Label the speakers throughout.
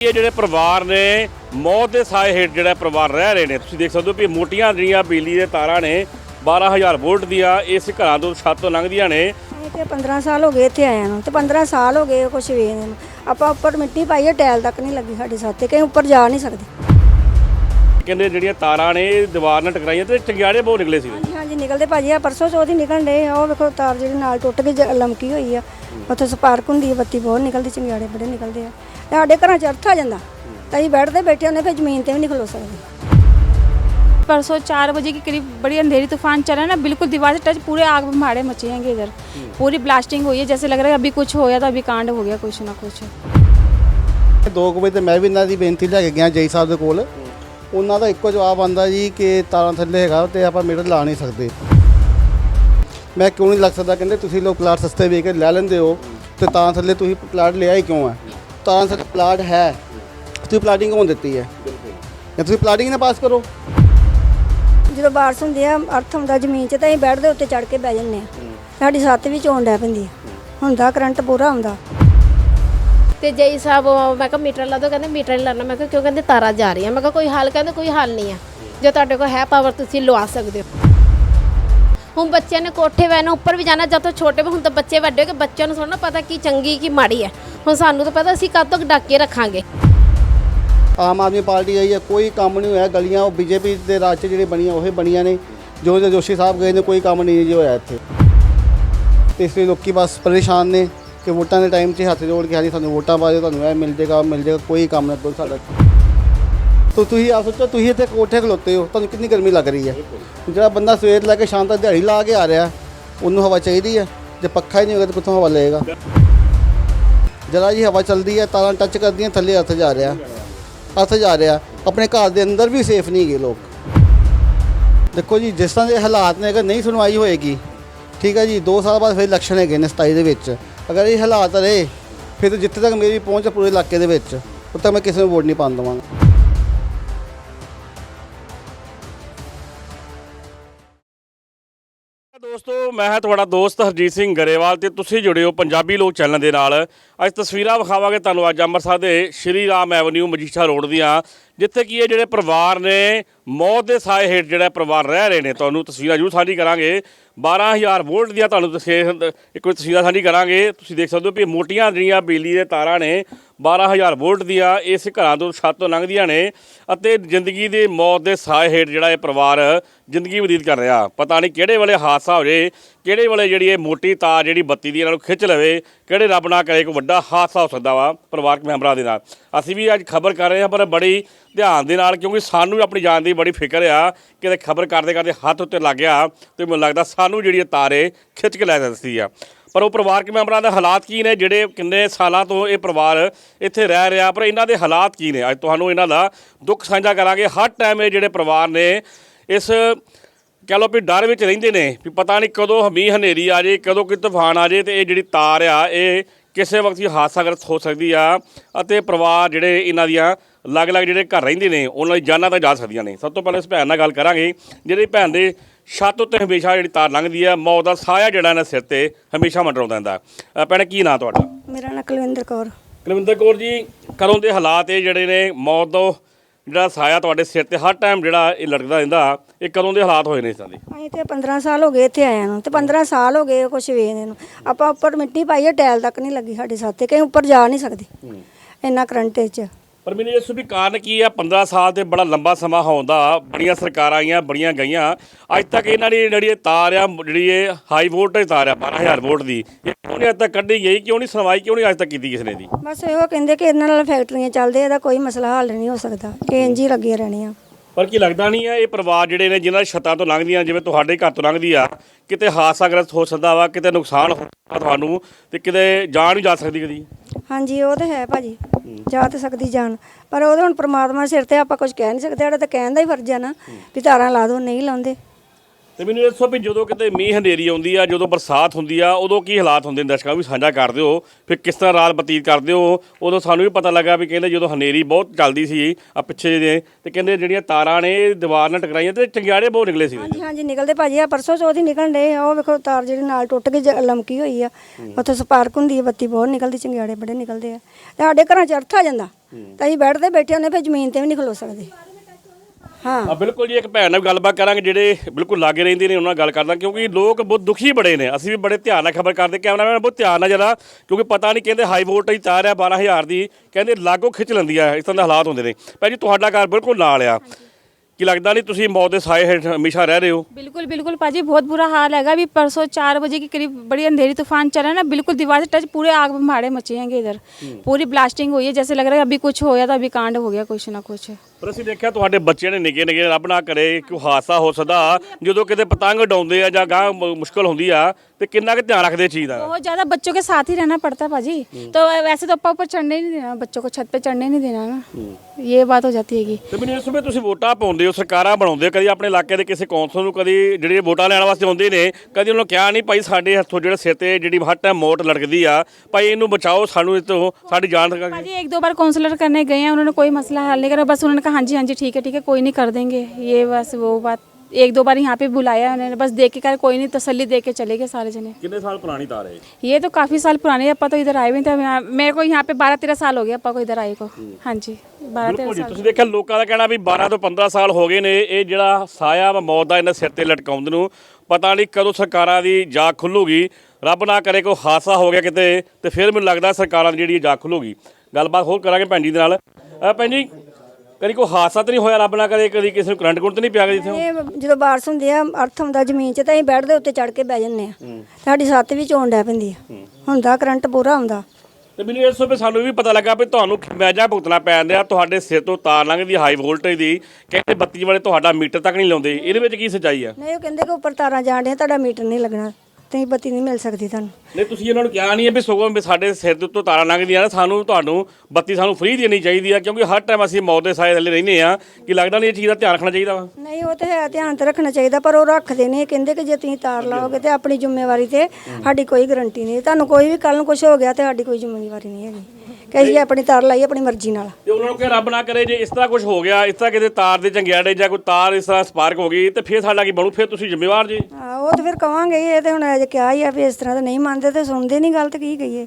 Speaker 1: ਇਹ ਜਿਹੜੇ ਪਰਿਵਾਰ ਨੇ ਮੌਤ ਦੇ ਸਾਏ ਹੇਠ ਜਿਹੜਾ ਪਰਿਵਾਰ ਰਹਿ ਰਹੇ ਨੇ। ਤੁਸੀਂ ਦੇਖ ਸਕਦੇ ਹੋ ਵੀ ਮੋਟੀਆਂ ਜਿਹੜੀਆਂ ਬਿਜਲੀ ਦੇ ਤਾਰਾਂ ਨੇ 12000 ਵੋਲਟ ਦੀਆਂ ਇਸ ਘਰਾਂ ਤੋਂ ਛੱਤ ਤੋਂ ਲੰਘਦੀਆਂ ਨੇ।
Speaker 2: ਤੇ 15 ਸਾਲ ਹੋ ਗਏ ਇੱਥੇ ਆਇਆ ਨੂੰ ਤੇ 15 ਸਾਲ ਹੋ ਗਏ ਕੁਛ ਵੇਖਦੇ ਨੂੰ ਆਪਾਂ ਉੱਪਰ ਮਿੱਟੀ ਪਾਈ ਹੈ ਟੈਲ ਤੱਕ ਨਹੀਂ ਲੱਗੀ ਸਾਡੇ ਸਾਥੇ ਕਹੀਂ ਉੱਪਰ ਜਾ ਨਹੀਂ ਸਕਦੇ।
Speaker 1: ਕਹਿੰਦੇ ਜਿਹੜੀਆਂ ਤਾਰਾਂ ਨੇ ਇਹ ਦੀਵਾਰ ਨਾਲ ਟਕਰਾਈਆਂ ਤੇ ਚੰਗਿਆੜੇ ਬਹੁਤ ਨਿਕਲੇ ਸੀ।
Speaker 2: ਹਾਂਜੀ ਹਾਂਜੀ ਨਿਕਲਦੇ ਭਾਜੀ ਆ ਪਰਸੋਂ ਹੀ ਨਿਕਲਣ ਡੇ ਉਹ ਵੇਖੋ ਤਾਰ ਜਿਹੜੀ ਨਾਲ ਟੁੱਟ ਕੇ ਲਮਕੀ ਹੋਈ ਆ। ਉੱਥੇ ਸਪਾਰਕ ਹੁੰਦੀ ਹੈ ਬੱਤੀ ਬਹੁਤ ਨਿਕਲਦੀ ਚੰਗਿਆੜੇ ਬੜੇ ਨਿਕਲਦੇ ਆ ਤੇ ਸਾਡੇ ਘਰਾਂ ਚ ਅਰਥ ਆ ਜਾਂਦਾ ਤਾਂ ਅਸੀਂ ਬੈੱਡ ਤੇ ਬੈਠੇ ਹੁੰਦੇ ਫਿਰ ਜ਼ਮੀਨ ਤੇ ਵੀ ਨਹੀਂ ਖਲੋ ਸਕਦੇ
Speaker 3: परसों चार बजे के करीब बड़ी अंधेरी तूफान चला ना बिल्कुल दीवार से टच पूरे आग भमाड़े मचे हैं इधर पूरी ब्लास्टिंग हुई है जैसे लग रहा है अभी कुछ होया तो अभी कांड हो गया कुछ ना कुछ
Speaker 4: ਦੋ ਕੁ ਵਜੇ ਤੇ ਮੈਂ ਵੀ ਇਹਨਾਂ ਦੀ ਬੇਨਤੀ ਲੈ ਕੇ ਗਿਆ ਜੈ ਸਾਹਿਬ ਦੇ ਕੋਲ ਉਹਨਾਂ ਦਾ ਇੱਕੋ ਜਵਾਬ ਆਂਦਾ ਜੀ ਕਿ ਤਾਰਾਂ ਥੱਲੇ ਹੈਗਾ ਤੇ ਆਪਾਂ ਮੀਟਰ ਲਾ ਨਹੀਂ ਸਕਦੇ ਮੈਂ ਕਿਉਂ ਨਹੀਂ ਲੱਗ ਸਕਦਾ? ਕਹਿੰਦੇ ਤੁਸੀਂ ਲੋਕ ਪਲਾਟ ਸਸਤੇ ਵੇਚ ਕੇ ਲੈ ਲੈਂਦੇ ਹੋ ਤੇ ਤਾਂ ਥੱਲੇ ਤੁਸੀਂ ਪਲਾਟ ਲਿਆ ਹੀ ਕਿਉਂ ਹੈ? ਤਾਂ ਥੱਲੇ ਪਲਾਟ ਹੈ। ਤੁਸੀਂ ਪਲਾਟਿੰਗ ਕੌਣ ਦਿੱਤੀ ਹੈ? ਜਾਂ ਤੁਸੀਂ ਪਲਾਟਿੰਗ ਨਾ ਪਾਸ ਕਰੋ।
Speaker 2: ਜਦੋਂ ਬਾਰਿਸ਼ ਹੁੰਦੀ ਆ ਅਰਥ ਹੁੰਦਾ ਜ਼ਮੀਨ 'ਚ ਤਾਂ ਅਸੀਂ ਬੈੱਡ ਦੇ ਉੱਤੇ ਚੜ ਕੇ ਬਹਿ ਜੰਨੇ ਆ। ਸਾਡੀ ਛੱਤ ਵੀ ਚੋਣ ਡੈ ਪੈਂਦੀ ਆ। ਹੁੰਦਾ ਕਰੰਟ ਪੂਰਾ ਹੁੰਦਾ।
Speaker 5: ਤੇ ਜਈ ਸਾਹਿਬ ਉਹ ਮੈਂ ਕਿਹਾ ਮੀਟਰ ਲਾ ਦੋ ਕਹਿੰਦੇ ਮੀਟਰ ਨਹੀਂ ਲਾਣਾ ਮੈਂ ਕਿਹਾ ਕਿਉਂ? ਕਹਿੰਦੇ ਤਾਰਾਂ ਜਾ ਰਹੀਆਂ। ਮੈਂ ਕਿਹਾ ਕੋਈ ਹੱਲ ਕਹਿੰਦੇ ਕੋਈ ਹੱਲ ਨਹੀਂ ਆ। ਜੇ ਤੁਹਾਡੇ ਕੋਲ ਹੈ ਪਾਵਰ ਤੁਸੀਂ ਲਵਾ ਸਕਦੇ ਹੋ। ਹੁਣ ਬੱਚਿਆਂ ਨੇ ਕੋਠੇ ਵੈ ਉੱਪਰ ਵੀ ਜਾਣਾ, ਜਦ ਤੋਂ ਛੋਟੇ ਹੁਣ ਤਾਂ ਬੱਚੇ ਵੱਡੇ ਹੋ ਗਏ ਬੱਚਿਆਂ ਨੂੰ ਥੋੜ੍ਹਾ ਨਾ ਪਤਾ ਕੀ ਚੰਗੀ ਕੀ ਮਾੜੀ ਹੈ। ਹੁਣ ਸਾਨੂੰ ਤਾਂ ਪਤਾ ਅਸੀਂ ਕਦ ਤੱਕ ਡੱਕ ਕੇ ਰੱਖਾਂਗੇ।
Speaker 4: ਆਮ ਆਦਮੀ ਪਾਰਟੀ ਆਈ ਹੈ, ਕੋਈ ਕੰਮ ਨਹੀਂ ਹੋਇਆ, ਗਲੀਆਂ, ਉਹ ਬੀਜੇਪੀ ਦੇ ਰਾਜ 'ਚ ਜਿਹੜੇ ਬਣੀਆਂ, ਉਹ ਬਣੀਆਂ ਨੇ। ਜੋ ਜੋ ਜੋਸ਼ੀ ਸਾਹਿਬ ਗਏ ਨੇ, ਕੋਈ ਕੰਮ ਨਹੀਂ ਜੀ ਹੋਇਆ ਇੱਥੇ। ਤੇ ਇਸ ਲਈ ਲੋਕੀ ਬਸ ਪਰੇਸ਼ਾਨ ਨੇ ਕਿ ਵੋਟਾਂ ਦੇ ਟਾਈਮ 'ਚ ਹੱਥ ਜੋੜ ਕੇ, ਹਾਂਜੀ, ਸਾਨੂੰ ਵੋਟਾਂ ਪਾ ਦਿਓ, ਤੁਹਾਨੂੰ ਇਹ ਮਿਲ ਜਾਏਗਾ ਉਹ ਮਿਲ ਜਾਏਗਾ, ਕੋਈ ਕੰਮ ਨਹੀਂ, ਕੋਈ ਸਾਡਾ ਤੋ ਤੁਸੀਂ ਆ ਸੋਚੋ, ਤੁਸੀਂ ਇੱਥੇ ਕੋਠੇ ਖਲੋਤੇ ਹੋ, ਤੁਹਾਨੂੰ ਕਿੰਨੀ ਗਰਮੀ ਲੱਗ ਰਹੀ ਹੈ। ਜਿਹੜਾ ਬੰਦਾ ਸਵੇਰ ਲੈ ਕੇ ਸ਼ਾਮ ਤੱਕ ਦਿਹਾੜੀ ਲਾ ਕੇ ਆ ਰਿਹਾ, ਉਹਨੂੰ ਹਵਾ ਚਾਹੀਦੀ ਹੈ। ਜੇ ਪੱਖਾ ਹੀ ਨਹੀਂ ਹੋਗਾ ਤਾਂ ਕਿੱਥੋਂ ਹਵਾ ਲਏਗਾ? ਜਰਾ ਜੀ ਹਵਾ ਚੱਲਦੀ ਹੈ, ਤਾਰਾਂ ਟੱਚ ਕਰਦੀਆਂ, ਥੱਲੇ ਹੱਥ ਜਾ ਰਿਹਾ। ਹੱਥ ਜਾ ਰਿਹਾ। ਆਪਣੇ ਘਰ ਦੇ ਅੰਦਰ ਵੀ ਸੇਫ ਨਹੀਂ ਹੈਗੇ ਲੋਕ। ਦੇਖੋ ਜੀ, ਜਿਸ ਤਰ੍ਹਾਂ ਦੇ ਹਾਲਾਤ ਨੇ, ਅਗਰ ਨਹੀਂ ਸੁਣਵਾਈ ਹੋਏਗੀ, ਠੀਕ ਹੈ ਜੀ 2 ਸਾਲ ਬਾਅਦ ਫਿਰ ਇਲੈਕਸ਼ਨ ਹੈਗੇ ਨੇ 27 ਦੇ ਵਿੱਚ। ਅਗਰ ਇਹ ਹਾਲਾਤ ਰਹੇ, ਫਿਰ ਜਿੱਥੇ ਤੱਕ ਮੇਰੀ ਪਹੁੰਚ ਹੈ ਪੂਰੇ ਇਲਾਕੇ ਦੇ ਵਿੱਚ, ਉੱਥੇ ਤੱਕ ਮੈਂ ਕਿਸੇ ਨੂੰ ਵੋਟ ਨਹੀਂ ਪਾਉਣ ਦੇਵਾਂਗਾ।
Speaker 1: ਦੋਸਤੋ, ਮੈਂ ਹਾਂ ਤੁਹਾਡਾ ਦੋਸਤ ਹਰਜੀਤ ਸਿੰਘ ਗਰੇਵਾਲ ਤੇ ਤੁਸੀਂ ਜੁੜੇ ਹੋ ਪੰਜਾਬੀ ਲੋਕ ਚੈਨਲ ਦੇ ਨਾਲ। ਅੱਜ ਤਸਵੀਰਾਂ ਵਿਖਾਵਾਂਗੇ ਤੁਹਾਨੂੰ ਅੱਜ ਅੰਮ੍ਰਿਤਸਰ ਦੇ ਸ਼੍ਰੀ ਰਾਮ ਐਵਨਿਊ ਮਜੀਠਾ ਰੋਡ ਦੀਆਂ, ਜਿੱਥੇ ਕਿ ਇਹ ਜਿਹੜੇ ਪਰਿਵਾਰ ਨੇ, ਮੌਤ ਦੇ ਸਾਏ ਹੇਠ ਜਿਹੜਾ ਪਰਿਵਾਰ ਰਹਿ ਰਹੇ ਨੇ। ਤੁਹਾਨੂੰ ਤਸਵੀਰਾਂ ਜ਼ਰੂਰ ਸਾਂਝੀ ਕਰਾਂਗੇ। 12000 ਵੋਲਟ ਦੀਆਂ ਤੁਹਾਨੂੰ ਤਸਵੀਰ, ਇੱਕ ਤਸਵੀਰਾਂ ਸਾਂਝੀ ਕਰਾਂਗੇ। ਤੁਸੀਂ ਦੇਖ ਸਕਦੇ ਹੋ ਕਿ ਮੋਟੀਆਂ ਜਿਹੜੀਆਂ ਬਿਜਲੀ ਦੇ ਤਾਰਾਂ ਨੇ 12000 ਵੋਲਟ ਦੀਆਂ ਇਸ ਘਰਾਂ ਤੋਂ ਛੱਤ ਤੋਂ ਲੰਘਦੀਆਂ ਨੇ ਅਤੇ ਜ਼ਿੰਦਗੀ ਦੇ ਮੌਤ ਦੇ ਸਾਏ ਹੇਠ ਜਿਹੜਾ ਇਹ ਪਰਿਵਾਰ ਜ਼ਿੰਦਗੀ ਬਤੀਤ ਕਰ ਰਿਹਾ। ਪਤਾ ਨਹੀਂ ਕਿਹੜੇ ਵੇਲੇ ਹਾਦਸਾ ਹੋ ਜੇ, ਕਿਹੜੇ ਵੇਲੇ ਜਿਹੜੀ ਇਹ ਮੋਟੀ ਤਾਰ ਜਿਹੜੀ ਬੱਤੀ ਦੀ ਇਹਨਾਂ ਨੂੰ ਖਿੱਚ ਲਵੇ, ਕਿਹੜੇ ਰੱਬ ਨਾ ਕਰੇ ਕੋਈ ਵੱਡਾ ਹਾਦਸਾ ਹੋ ਸਕਦਾ ਵਾ ਪਰਿਵਾਰਕ ਮੈਂਬਰਾਂ ਦੇ ਨਾਲ। ਅਸੀਂ ਵੀ ਅੱਜ ਖਬਰ ਕਰ ਰਹੇ ਹਾਂ, ਪਰ ਬੜੀ ਧਿਆਨ ਦੇ ਨਾਲ, ਕਿਉਂਕਿ ਸਾਨੂੰ ਵੀ ਆਪਣੀ ਜਾਨ ਦੀ ਬੜੀ ਫਿਕਰ ਆ ਕਿਤੇ ਖਬਰ ਕਰਦੇ ਕਰਦੇ ਹੱਥ ਉੱਤੇ ਲੱਗ ਗਿਆ ਤੇ ਮੈਨੂੰ ਲੱਗਦਾ ਸਾਨੂੰ ਜਿਹੜੀ ਇਹ ਤਾਰੇ ਖਿੱਚ ਕੇ ਲੈ ਜਾਂਦੀ ਆ। ਪਰ ਉਹ ਪਰਿਵਾਰਕ ਮੈਂਬਰਾਂ ਦੇ ਹਾਲਾਤ ਕੀ ਨੇ? ਜਿਹੜੇ ਕਿੰਨੇ ਸਾਲਾਂ ਤੋਂ ਇਹ ਪਰਿਵਾਰ ਇੱਥੇ ਰਹਿ ਰਿਹਾ, ਪਰ ਇਹਨਾਂ ਦੇ ਹਾਲਾਤ ਕੀ ਨੇ? ਅੱਜ ਤੁਹਾਨੂੰ ਇਹਨਾਂ ਦਾ ਦੁੱਖ ਸਾਂਝਾ ਕਰਾਂਗੇ। ਹਰ ਟਾਈਮ ਇਹ ਜਿਹੜੇ ਪਰਿਵਾਰ ਨੇ, ਇਸ ਕਹਿ ਲਓ ਵੀ ਡਰ ਵਿੱਚ ਰਹਿੰਦੇ ਨੇ, ਵੀ ਪਤਾ ਨਹੀਂ ਕਦੋਂ ਮੀਂਹ ਹਨੇਰੀ ਆ ਜੇ, ਕਦੋਂ ਕੋਈ ਤੂਫਾਨ ਆ ਜੇ, ਤੇ ਇਹ ਜਿਹੜੀ ਤਾਰ ਆ, ਇਹ ਕਿਸੇ ਵਕਤ ਹੀ ਹਾਦਸਾਗ੍ਰਸਤ ਹੋ ਸਕਦੀ ਆ, ਅਤੇ ਪਰਿਵਾਰ ਜਿਹੜੇ ਇਹਨਾਂ ਦੀਆਂ ਅਲੱਗ-ਅਲੱਗ ਜਿਹੜੇ ਘਰ ਰਹਿੰਦੇ ਨੇ, ਉਹਨਾਂ ਦੀ ਜਾਨਾਂ ਤਾਂ ਜਾ ਸਕਦੀਆਂ ਨੇ। ਸਭ ਤੋਂ ਪਹਿਲਾਂ ਇਸ ਭੈਣ ਨਾਲ ਗੱਲ ਕਰਾਂਗੇ। ਜਿਹੜੀ ਭੈਣ ਦੇ ਛੱਤ ਉੱਤੇ ਹਮੇਸ਼ਾ ਜਿਹੜੀ ਤਾਰ ਲੰਘਦੀ ਆ ਮੌਤ ਦਾ ਸਾਇਆ ਜਿਹੜਾ ਇਹਨਾਂ ਸਿਰ ਤੇ ਹਮੇਸ਼ਾ ਮੰਡਰਾਉਂਦਾ ਹੁੰਦਾ ਅ, ਭੈਣੇ ਕੀ ਨਾਂ ਤੁਹਾਡਾ?
Speaker 2: ਮੇਰਾ ਨਾਂ ਕੁਲਵਿੰਦਰ ਕੌਰ।
Speaker 1: ਕੁਲਵਿੰਦਰ ਕੌਰ ਜੀ ਕਦੋਂ ਦੇ ਹਾਲਾਤ ਇਹ ਜਿਹੜੇ ਨੇ ਮੌਤ ਤੋਂ ਜਿਹੜਾ ਸਾਇਆ ਤੁਹਾਡੇ ਸਿਰ ਤੇ ਹਰ ਟਾਈਮ ਜਿਹੜਾ ਇਹ ਲੜਕਦਾ ਰਹਿੰਦਾ ਇਹ ਕਦੋਂ ਦੇ ਹਾਲਾਤ ਹੋਏ ਨੇ ਇਸ ਤਰ੍ਹਾਂ ਦੇ?
Speaker 2: ਅਸੀਂ ਤੇ 15 ਸਾਲ ਹੋ ਗਏ ਇੱਥੇ ਆਇਆ ਨੂੰ ਤੇ 15 ਸਾਲ ਹੋ ਗਏ ਕੁਛ ਵੇਖਦੇ ਨੂੰ। ਆਪਾਂ ਉੱਪਰ ਮਿੱਟੀ ਪਾਈ ਹੈ ਟੈਲ ਤੱਕ ਨਹੀਂ ਲੱਗੀ ਸਾਡੇ ਸਾਥੇ ਕਹੀਂ ਉੱਪਰ ਜਾ ਨਹੀਂ ਸਕਦੇ। ਇੰਨਾ ਕਰੰਟ ਚ।
Speaker 1: ਪਰ ਮੈਨੂੰ ਇਸ ਵੀ ਕਾਰਨ ਕੀ ਆ? 15 ਸਾਲ ਤੇ ਬੜਾ ਲੰਬਾ ਸਮਾਂ ਹੋਉਂਦਾ ਬੜੀਆਂ ਸਰਕਾਰਾਂ ਆਈਆਂ ਬੜੀਆਂ ਗਈਆਂ। ਅੱਜ ਤੱਕ ਇਹਨਾਂ ਦੀ ਜਿਹੜੀ ਇਹ ਤਾਰ ਆ ਜਿਹੜੀ ਇਹ ਹਾਈ ਵੋਲਟੇਜ ਤਾਰ ਆ 12000 ਵੋਲਟ ਦੀ ਇਹ ਕਿਉਂ ਨਹੀਂ ਅੱਜ ਤੱਕ ਕੱਢੀ ਗਈ? ਕਿਉਂ ਨਹੀਂ ਸੁਣਵਾਈ ਕਿਉਂ ਨਹੀਂ ਅੱਜ ਤੱਕ ਕੀਤੀ ਕਿਸੇ ਨੇ ਦੀ?
Speaker 2: ਬਸ ਇਹੋ ਕਹਿੰਦੇ ਕਿ ਇਹਨਾਂ ਨਾਲ ਫੈਕਟਰੀਆਂ ਚੱਲਦੇ ਇਹਦਾ ਕੋਈ ਮਸਲਾ ਹੱਲ ਨਹੀਂ ਹੋ ਸਕਦਾ। ਇਹ ਇੰਝ ਹੀ ਲੱਗੀਆਂ ਰਹਿਣੀਆਂ
Speaker 1: ਪਰ ਕੀ ਲੱਗਦਾ ਨਹੀਂ ਆ ਇਹ ਪਰਿਵਾਰ ਜਿਹੜੇ ਨੇ ਜਿਨ੍ਹਾਂ ਛੱਤਾਂ ਤੋਂ ਲੰਘਦੀਆਂ ਜਿਵੇਂ ਤੁਹਾਡੇ ਘਰ ਤੋਂ ਲੰਘਦੀ ਆ ਕਿਤੇ ਹਾਦਸਾਗ੍ਰਸਤ ਹੋ ਸਕਦਾ ਵਾ ਕਿਤੇ ਨੁਕਸਾਨ ਹੋ ਸਕਦਾ ਤੁਹਾਨੂੰ ਤੇ ਕਿਤੇ ਜਾਨ ਵੀ ਜਾ ਸਕਦੀ ਕਦੀ?
Speaker 2: ਹਾਂਜੀ ਉਹ ਤਾਂ ਹੈ ਭਾਜੀ। ਜਾ ਤੇ ਸਕਦੀ ਜਾਨ। ਪਰ ਉਹਦੇ ਹੁਣ ਪ੍ਰਮਾਤਮਾ ਸਿਰ ਤੇ ਆਪਾਂ ਕੁਝ ਕਹਿ ਨਹੀਂ ਸਕਦੇ, ਸਾਡਾ ਤਾਂ ਕਹਿਣ ਦਾ ਹੀ ਫਰਜ਼ ਹੈ ਨਾ, ਵੀ ਤਾਰਾਂ ਲਾ ਦੋ ਨਹੀਂ ਲਾਉਂਦੇ।
Speaker 1: ਤੇ ਮੈਨੂੰ ਇਹ ਦੱਸੋ ਵੀ ਜਦੋਂ ਕਿਤੇ ਮੀਂਹ ਹਨੇਰੀ ਆਉਂਦੀ ਆ ਜਦੋਂ ਬਰਸਾਤ ਹੁੰਦੀ ਆ ਉਦੋਂ ਕੀ ਹਾਲਾਤ ਹੁੰਦੇ ਨੇ ਦਰਸ਼ਕਾਂ ਨੂੰ ਵੀ ਸਾਂਝਾ ਕਰ ਦਿਓ? ਫਿਰ ਕਿਸ ਤਰ੍ਹਾਂ ਰਾਤ ਬਤੀਤ ਕਰਦੇ ਹੋ ਉਦੋਂ ਸਾਨੂੰ ਵੀ ਪਤਾ ਲੱਗਾ ਵੀ ਕਹਿੰਦੇ ਜਦੋਂ ਹਨੇਰੀ ਬਹੁਤ ਚੱਲਦੀ ਸੀ ਆ ਪਿੱਛੇ ਜੇ ਤੇ ਕਹਿੰਦੇ ਜਿਹੜੀਆਂ ਤਾਰਾਂ ਨੇ ਦੀਵਾਰ ਨਾਲ ਟਕਰਾਈਆਂ ਤੇ ਚੰਗਿਆੜੇ ਬਹੁਤ ਨਿਕਲੇ ਸੀ।
Speaker 2: ਹਾਂਜੀ ਹਾਂਜੀ ਨਿਕਲਦੇ ਭਾਜੀ ਆ ਪਰਸੋਂ ਹੀ ਨਿਕਲਣ ਡੇ ਉਹ ਵੇਖੋ ਤਾਰ ਜਿਹੜੀ ਨਾਲ ਟੁੱਟ ਕੇ ਜ- ਲਮਕੀ ਹੋਈ ਆ। ਉੱਥੇ ਸਪਾਰਕ ਹੁੰਦੀ ਹੈ ਬੱਤੀ ਬਹੁਤ ਨਿਕਲਦੀ ਚੰਗਿਆੜੇ ਬੜੇ ਨਿਕਲਦੇ ਆ। ਤੇ ਸਾਡੇ ਘਰਾਂ ਚ ਅਰਥ ਆ ਜਾਂਦਾ। ਤਾਂ ਅਸੀਂ ਤੇ ਬੈਠੇ ਹੁੰਦੇ ਫਿਰ ਜ਼ਮੀਨ ਤੇ ਵੀ ਨਹੀਂ ਖਲੋ ਸਕਦੇ। ਹਾਂ।
Speaker 1: ਆ ਬਿਲਕੁਲ ਜੀ, ਇੱਕ ਭੈਣ ਨਾਲ ਗੱਲਬਾਤ ਕਰਾਂਗੇ, ਜਿਹੜੇ ਬਿਲਕੁਲ ਲਾਗੇ ਰਹਿੰਦੇ ਨੇ, ਉਹਨਾਂ ਨਾਲ ਗੱਲ ਕਰਦਾ ਕਿਉਂਕਿ ਲੋਕ ਬਹੁਤ ਦੁਖੀ ਬੜੇ ਨੇ। ਅਸੀਂ ਵੀ ਬੜੇ ਧਿਆਨ ਨਾਲ ਖਬਰ ਕਰਦੇ, ਕੈਮਰਾਮੈਨ ਬਹੁਤ ਧਿਆਨ ਨਾਲ ਜਰਾ, ਕਿਉਂਕਿ ਪਤਾ ਨਹੀਂ ਕਹਿੰਦੇ ਹਾਈ ਵੋਲਟੇਜ ਤਾਰ ਆ 12000 ਦੀ, ਕਹਿੰਦੇ ਲਾਗੋ ਖਿੱਚ ਲੈਂਦੀ ਆ, ਇਸ ਤਰ੍ਹਾਂ ਦੇ ਹਾਲਾਤ ਹੁੰਦੇ ਨੇ। ਭਾਈ ਜੀ, ਤੁਹਾਡਾ ਘਰ ਬਿਲਕੁਲ ਨਾਲ ਆ। ਕੀ ਲੱਗਦਾ ਨਹੀਂ ਤੁਸੀਂ ਮੌਤ ਦੇ ਸਾਏ ਹੇਠ ਹਮੇਸ਼ਾ ਰਹਿ ਰਹੇ ਹੋ
Speaker 3: बिल्कुल बिल्कुल पाजी बहुत बुरा हाल हैगा अभी परसों चार बजे के करीब बड़ी अंधेरी तूफान चला ना बिल्कुल दीवार से टच पूरे आग भमाड़े मचे हैंगे इधर पूरी ब्लास्टिंग हुई है जैसे लग रहा है अभी कुछ होया तो अभी कांड हो गया कुछ ना कुछ
Speaker 1: ਪਰ ਅਸੀਂ ਦੇਖਿਆ ਤੁਹਾਡੇ ਬੱਚੇ ਨੇ ਨਿੱਕੇ ਨਿੱਕੇ ਰੱਬ ਨਾ ਕਰੇ ਕੋਈ ਹਾਦਸਾ ਹੋ ਸਕਦਾ ਜਦੋਂ ਕਿਤੇ ਪਤੰਗ ਉਡਾਉਂਦੇ ਆ ਜਾਂ ਗਾਂ ਮੁਸ਼ਕਲ ਹੁੰਦੀ ਆ ਤੇ ਕਿੰਨਾ ਕੁ ਧਿਆਨ ਰੱਖਦੇ ਇਸ ਚੀਜ਼ ਦਾ
Speaker 3: बहुत ज्यादा बच्चों के साथ ही रहना पड़ता है पाजी तो वैसे तो ऊपर ऊपर चढ़ने ही नहीं देना बच्चों को छत पे चढ़ने नहीं देना ना ये बात हो जाती हैगी
Speaker 1: ਤੇ ਮੈਨੂੰ ਇਸ ਸਮੇਂ ਤੁਸੀਂ ਵੋਟਾਂ ਪਾਉਂਦੇ ਹੋ ਸਰਕਾਰਾਂ ਬਣਾਉਂਦੇ ਹੋ ਕਦੀ ਆਪਣੇ ਇਲਾਕੇ ਦੇ ਕਿਸੇ ਕੌਂਸਲ ਨੂੰ ਕਦੀ ਜਿਹੜੇ ਵੋਟਾਂ ਲੈਣ ਵਾਸਤੇ ਆਉਂਦੇ ਨੇ ਕਦੀ ਉਹਨਾਂ ਨੂੰ ਕਿਹਾ ਨਹੀਂ ਭਾਈ ਸਾਡੇ ਹੱਥੋਂ ਜਿਹੜਾ ਸਿਰ ਤੇ ਜਿਹੜੀ ਹੱਟ ਹੈ ਮੋਟ ਲੜਕਦੀ ਆ ਭਾਈ ਇਹਨੂੰ ਬਚਾਓ ਸਾਨੂੰ ਇਸ ਤੋਂ ਸਾਡੀ ਜਾਨ ਤੱਕ
Speaker 3: पाजी एक दो बार काउंसलर करने गए हैं उन्होंने कोई मसला हल नहीं करा बस उन्होंने कहा हाँ जी हाँ जी ठीक है ठीक है कोई नहीं कर देंगे ये बस वो बात एक दो बार यहाँ पे बुलाया उन्होंने बस देख के कर कोई नहीं तसल्ली दे के चले गए सारे जने
Speaker 1: ਕਿੰਨੇ ਸਾਲ ਪੁਰਾਣੀ ਤਾਰ ਹੈ
Speaker 3: ये तो काफ़ी साल पुराने हैं, अपा तो इधर आए हुए थे यहाँ- मेरे को यहाँ पे बारह तेरह साल हो गया अपा को इधर आए को हाँ जी बारह तेरह
Speaker 1: ਬਿਲਕੁਲ ਜੀ
Speaker 3: साल
Speaker 1: ਤੁਸੀਂ ਦੇਖਿਆ ਲੋਕਾਂ ਦਾ ਕਹਿਣਾ ਵੀ 12 ਤੋਂ 15 ਸਾਲ ਹੋ ਗਏ ਨੇ ਇਹ ਜਿਹੜਾ ਸਾਇਆ ਵਾ ਮੌਤ ਦਾ ਇਹਨਾਂ ਸਿਰ ਤੇ ਲਟਕਾਉਂਦੇ ਨੂੰ ਪਤਾ ਨਹੀਂ ਕਦੋਂ ਸਰਕਾਰਾਂ ਦੀ ਜਾਗ ਖੁੱਲੂਗੀ ਰੱਬ ਨਾ ਕਰੇ ਕੋਈ ਹਾਦਸਾ ਹੋ ਗਿਆ ਕਿਤੇ ਤੇ ਫਿਰ ਮੈਨੂੰ ਲੱਗਦਾ ਸਰਕਾਰਾਂ ਦੀ ਜਿਹੜੀ ਇਹ ਜਾਗ ਖੁੱਲੂਗੀ ਗੱਲਬਾਤ ਹੋਰ ਕਰਾਂਗੇ ਭੈਣ ਜੀ ਦੇ ਨਾਲ ਅਹ ਭੈਣ ਜੀ ਕਦੀ ਕੋਈ ਹਾਦਸਾ ਤਾਂ ਨਹੀਂ ਹੋਇਆ ਰੱਬ ਨਾ ਕਰੇ ਕਦੀ ਕਿਸੇ ਨੂੰ ਕਰੰਟ ਕੁਰੰਟ ਨਹੀਂ ਪਿਆ ਕਦੀ ਇੱਥੇ
Speaker 2: ਇਹ ਜਦੋਂ ਬਾਰਿਸ਼ ਹੁੰਦੀ ਆ ਅਰਥ ਹੁੰਦਾ ਜ਼ਮੀਨ 'ਚ ਤਾਂ ਅਸੀਂ ਬੈੱਡ ਦੇ ਉੱਤੇ ਚੜ ਕੇ ਬਹਿ ਜੰਨੇ ਆ। ਸਾਡੀ ਛੱਤ ਵੀ ਚੋਣ ਡੈ ਪੈਂਦੀ ਆ। ਹੁੰਦਾ ਕਰੰਟ ਪੂਰਾ ਹੁੰਦਾ।
Speaker 1: ਤੇ ਮੈਨੂੰ ਇਸ ਤੋਂ ਸਾਨੂੰ ਵੀ ਪਤਾ ਲੱਗਾ ਵੀ ਤੁਹਾਨੂੰ ਮੈਜਾ ਭੁਗਤਣਾ ਪੈਣ ਰਿਹਾ ਤੁਹਾਡੇ ਸਿਰ ਤੋਂ ਤਾਰ ਲੰਘਦੀ ਹਾਈ ਵੋਲਟੇਜ ਦੀ। ਕਹਿੰਦੇ ਬੱਤੀ ਵਾਲੇ ਤੁਹਾਡਾ ਮੀਟਰ ਤੱਕ ਨਹੀਂ ਲਾਉਂਦੇ। ਇਹਦੇ ਵਿੱਚ ਕੀ ਸੱਚਾਈ ਆ?
Speaker 2: ਨਹੀਂ ਉਹ ਕਹਿੰਦੇ ਕਿ ਉੱਪਰ ਤਾਰਾਂ ਜਾਣ ਡੇ ਤੁਹਾਡਾ ਮੀਟਰ ਨਹੀਂ ਲੱਗਣਾ। ਤੇ ਬੱਤੀ ਨਹੀਂ ਮਿਲ ਸਕਦੀ ਤੁਹਾਨੂੰ।
Speaker 1: ਨਹੀਂ ਤੁਸੀਂ ਇਹਨਾਂ ਨੂੰ ਕਿਹਾ ਨਹੀਂ ਹੈ ਵੀ ਸਗੋਂ ਵੀ ਸਾਡੇ ਸਿਰ ਦੇ ਉੱਤੋਂ ਤਾਰਾਂ ਲੰਘਦੀਆਂ ਨੇ ਸਾਨੂੰ ਤੁਹਾਨੂੰ ਬੱਤੀ ਸਾਨੂੰ ਫ੍ਰੀ ਦੇਣੀ ਚਾਹੀਦੀ ਆ ਕਿਉਂਕਿ ਹਰ ਟਾਈਮ ਅਸੀਂ ਮੌਤ ਦੇ ਸਾਏ ਥੱਲੇ ਰਹਿੰਦੇ ਆ ਕਿ ਲੱਗਦਾ ਨਹੀਂ ਇਹ ਚੀਜ਼ ਦਾ ਧਿਆਨ ਰੱਖਣਾ ਚਾਹੀਦਾ ਵਾ।
Speaker 2: ਨਹੀਂ ਉਹ ਤੇ ਹੈ ਧਿਆਨ ਤੇ ਰੱਖਣਾ ਚਾਹੀਦਾ ਪਰ ਉਹ ਰੱਖਦੇ ਨੇ ਕਹਿੰਦੇ ਕਿ ਜੇ ਤੁਸੀਂ ਤਾਰ ਲਾਓਗੇ ਤੇ ਆਪਣੀ ਜ਼ਿੰਮੇਵਾਰੀ ਤੇ ਸਾਡੀ ਕੋਈ ਗਾਰੰਟੀ ਨਹੀਂ ਤੁਹਾਨੂੰ ਕੋਈ ਵੀ ਕੱਲ ਨੂੰ ਕੁਝ ਹੋ ਗਿਆ ਤੇ ਸਾਡੀ ਕੋਈ ਜ਼ਿੰਮੇਵਾਰੀ ਨਹੀਂ ਹੈਗੀ। ਕਿ ਅਸੀਂ ਆਪਣੀ ਤਾਰ ਲਾਈ ਆਪਣੀ ਮਰਜ਼ੀ ਨਾਲ।
Speaker 1: ਤੇ ਉਹਨਾਂ ਨੂੰ ਕਿ ਰੱਬ ਨਾ ਕਰੇ ਜੇ ਇਸ ਤਰ੍ਹਾਂ ਕੁਝ ਹੋ ਗਿਆ ਇਸ ਤਰ੍ਹਾਂ ਕਿਤੇ ਤਾਰ ਦੇ ਚੰਗਿਆੜੇ ਜਾਂ ਕੋਈ ਤਾਰ ਇਸ ਤਰ੍ਹਾਂ ਸਪਾਰਕ ਹੋ ਗਈ ਤੇ ਫਿਰ ਸਾਡਾ ਕੀ ਬਣੂ? ਫਿਰ ਤੁਸੀਂ ਜ਼ਿੰਮੇਵਾਰ ਜੀ।
Speaker 2: ਹਾਂ ਉਹ ਤੇ ਫਿਰ ਕਵਾਂਗੇ ਹੀ, ਇਹ ਤੇ ਹੁਣ ਅਜੇ ਕਿਹਾ ਹੀ ਆ ਵੀ ਇਸ ਤਰ੍ਹਾਂ ਤਾਂ ਨਹੀਂ ਮੰਨਦੇ ਤੇ ਸੁਣਦੇ ਨਹੀਂ ਗੱਲ ਤੇ ਕੀ ਕਹੀਏ।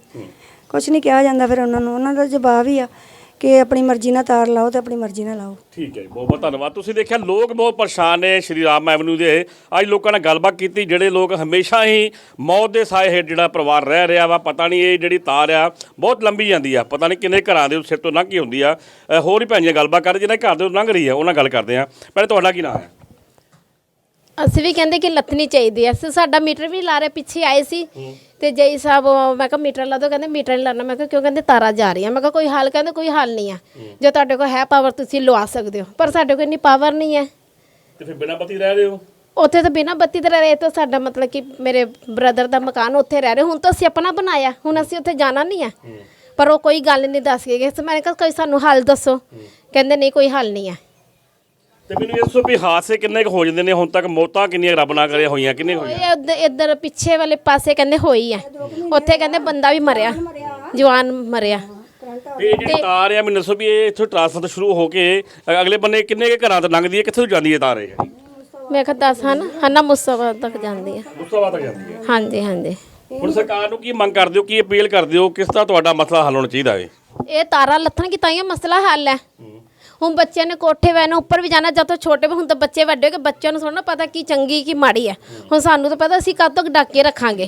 Speaker 2: ਕੁਝ ਨਹੀਂ ਕਿਹਾ ਜਾਂਦਾ ਫਿਰ ਉਹਨਾਂ ਨੂੰ ਉਹਨਾਂ ਦਾ ਜਵਾਬ ਹੀ ਆ। ਕਿ ਆਪਣੀ ਮਰਜ਼ੀ ਨਾਲ ਤਾਰ ਲਾਓ ਤੇ ਆਪਣੀ ਮਰਜ਼ੀ ਨਾਲ ਲਾਓ।
Speaker 1: ਠੀਕ ਹੈ ਜੀ ਬਹੁਤ ਬਹੁਤ ਧੰਨਵਾਦ। ਤੁਸੀਂ ਦੇਖਿਆ ਲੋਕ ਬਹੁਤ ਪਰੇਸ਼ਾਨ ਨੇ ਸ਼੍ਰੀ ਰਾਮ ਐਵਨਿਊ ਦੇ। ਅੱਜ ਲੋਕਾਂ ਨਾਲ ਗੱਲਬਾਤ ਕੀਤੀ ਜਿਹੜੇ ਲੋਕ ਹਮੇਸ਼ਾ ਹੀ ਮੌਤ ਦੇ ਸਾਏ ਹੇਠ ਜਿਹੜਾ ਪਰਿਵਾਰ ਰਹਿ ਰਿਹਾ ਵਾ ਪਤਾ ਨਹੀਂ ਇਹ ਜਿਹੜੀ ਤਾਰ ਆ ਬਹੁਤ ਲੰਬੀ ਜਾਂਦੀ ਆ। ਪਤਾ ਨਹੀਂ ਕਿੰਨੇ ਘਰਾਂ ਦੇ ਸਿਰ ਤੋਂ ਲੰਘ ਹੁੰਦੀ ਆ। ਅ, ਹੋਰ ਹੀ ਭੈਣ ਜੀ ਨਾਲ ਗੱਲਬਾਤ ਕਰਦੇ ਜਿਹਨਾਂ ਦੇ ਘਰ ਦੇ ਲੰਘ ਰਹੀ ਆ ਉਹਨਾਂ ਨਾਲ ਗੱਲ ਕਰਦੇ ਆ। ਪਹਿਲੇ ਤੁਹਾਡਾ ਕੀ ਨਾਮ ਹੈ?
Speaker 5: ਅਸੀਂ ਵੀ ਕਹਿੰਦੇ ਕਿ ਲੱਥਣੀ ਚਾਹੀਦੀ ਐ ਅਸੀਂ ਸਾਡਾ ਮੀਟਰ ਵੀ ਲਾ ਰਹੇ ਪਿੱਛੇ ਆਏ ਸੀ। ਤੇ ਜਈ ਸਾਹਿਬ ਉਹ ਮੈਂ ਕਿਹਾ ਮੀਟਰ ਲਾ ਦੋ ਕਹਿੰਦੇ ਮੀਟਰ ਨਹੀਂ ਲਾਣਾ ਮੈਂ ਕਿਹਾ ਕਿਉਂ? ਕਹਿੰਦੇ ਤਾਰਾਂ ਜਾ ਰਹੀਆਂ। ਮੈਂ ਕਿਹਾ ਕੋਈ ਹੱਲ? ਕਹਿੰਦੇ ਕੋਈ ਹੱਲ ਨਹੀਂ ਆ। ਜੇ ਤੁਹਾਡੇ ਕੋਲ ਹੈ ਪਾਵਰ ਤੁਸੀਂ ਲਵਾ ਸਕਦੇ ਹੋ। ਪਰ ਸਾਡੇ ਕੋਲ ਇੰਨੀ ਪਾਵਰ ਨਹੀਂ ਹੈ।
Speaker 1: ਤੇ ਫਿਰ ਬਿਨਾਂ ਪਤੀ ਰਹਿ ਰਹੇ ਹੋ?
Speaker 5: ਉੱਥੇ ਤਾਂ ਬਿਨਾਂ ਬੱਤੀ ਦੇ ਰਹੇ ਤਾਂ ਸਾਡਾ ਮਤਲਬ ਕਿ ਮੇਰੇ ਬ੍ਰਦਰ ਦਾ ਮਕਾਨ ਉੱਥੇ ਰਹਿ ਰਹੇ। ਹੁਣ ਤਾਂ ਅਸੀਂ ਆਪਣਾ ਬਣਾਇਆ। ਹੁਣ ਅਸੀਂ ਉੱਥੇ ਜਾਣਾ ਨਹੀਂ ਹੈ। ਪਰ ਉਹ ਕੋਈ ਗੱਲ ਨਹੀਂ ਦੱਸ ਕੇ ਗਏ। ਤੇ ਮੈਂ ਕਿਹਾ ਕੋਈ ਸਾਨੂੰ ਹੱਲ ਦੱਸੋ। ਕਹਿੰਦੇ ਨਹੀਂ ਕੋਈ ਹੱਲ ਨਹੀਂ ਹੈ
Speaker 1: ਤੇ ਮੈਨੂੰ ਇਹ ਦੱਸੋ ਵੀ ਹਾਦਸੇ ਕਿੰਨੇ ਕੁ ਹੋ ਜਾਂਦੇ ਨੇ? ਹੁਣ ਤੱਕ ਮੌਤਾਂ ਕਿੰਨੀਆਂ ਰੱਬ ਨਾ ਕਰੇ ਹੋਈਆਂ ਕਿੰਨੇ ਹੋਈਆਂ?
Speaker 5: ਇਹ ਉੱਧ- ਇੱਧਰ ਪਿੱਛੇ ਵਾਲੇ ਪਾਸੇ ਕਹਿੰਦੇ ਹੋਈ ਹੈ ਉੱਥੇ ਕਹਿੰਦੇ ਬੰਦਾ ਵੀ ਮਰਿਆ। ਜਵਾਨ ਮਰਿਆ।
Speaker 1: ਤੇ ਇਹ ਜਿਹੜੀ ਤਾਰ ਆ ਮੈਨੂੰ ਦੱਸੋ ਵੀ ਇਹ ਇੱਥੋਂ ਟ੍ਰਾਂਸਫਰ ਸ਼ੁਰੂ ਹੋ ਕੇ ਅ- ਅਗਲੇ ਬੰਨੇ ਕਿੰਨੇ ਕੁ ਘਰਾਂ ਤੋਂ ਲੰਘਦੀ ਹੈ? ਕਿੱਥੋਂ ਜਾਂਦੀ ਹੈ ਤਾਰ ਇਹ?
Speaker 5: ਮੈਂ ਕਿਹਾ ਦੱਸ ਹਨ? ਹਨਾ ਮੁਸਤਫਾ ਤੱਕ ਜਾਂਦੀ ਹੈ
Speaker 1: ਮੁਸਤਾਬਾ ਤੱਕ ਜਾਂਦੀ ਹੈ।
Speaker 5: ਹਾਂਜੀ ਹਾਂਜੀ।
Speaker 1: ਹੁਣ ਸਰਕਾਰ ਨੂੰ ਕੀ ਮੰਗ ਕਰਦੇ ਹੋ? ਕੀ ਅਪੀਲ ਕਰਦੇ ਹੋ? ਕਿਸ ਤਰ੍ਹਾਂ ਤੁਹਾਡਾ ਮਸਲਾ ਹੱਲ ਹੋਣਾ ਚਾਹੀਦਾ ਹੈ?
Speaker 5: ਇਹ ਤਾਰਾ ਲੱਥਣ ਕੀ ਤਾਈਆਂ ਮਸਲਾ ਹੱਲ ਹੈ। ਹੁਣ ਬੱਚਿਆਂ ਨੇ ਕੋਠੇ ਵੈਨ ਉੱਪਰ ਵੀ ਜਾਣਾ ਜਦੋਂ ਛੋਟੇ ਹੁਣ ਤਾਂ ਬੱਚੇ ਵੱਡੇ ਹੋ ਗਏ ਬੱਚਿਆਂ ਨੂੰ ਥੋੜਾ ਪਤਾ ਕੀ ਚੰਗੀ ਕੀ ਮਾੜੀ ਹੈ ਹੁਣ ਸਾਨੂੰ ਤਾਂ ਪਤਾ ਅਸੀਂ ਕਦ ਤੱਕ ਡੱਕ ਰੱਖਾਂਗੇ।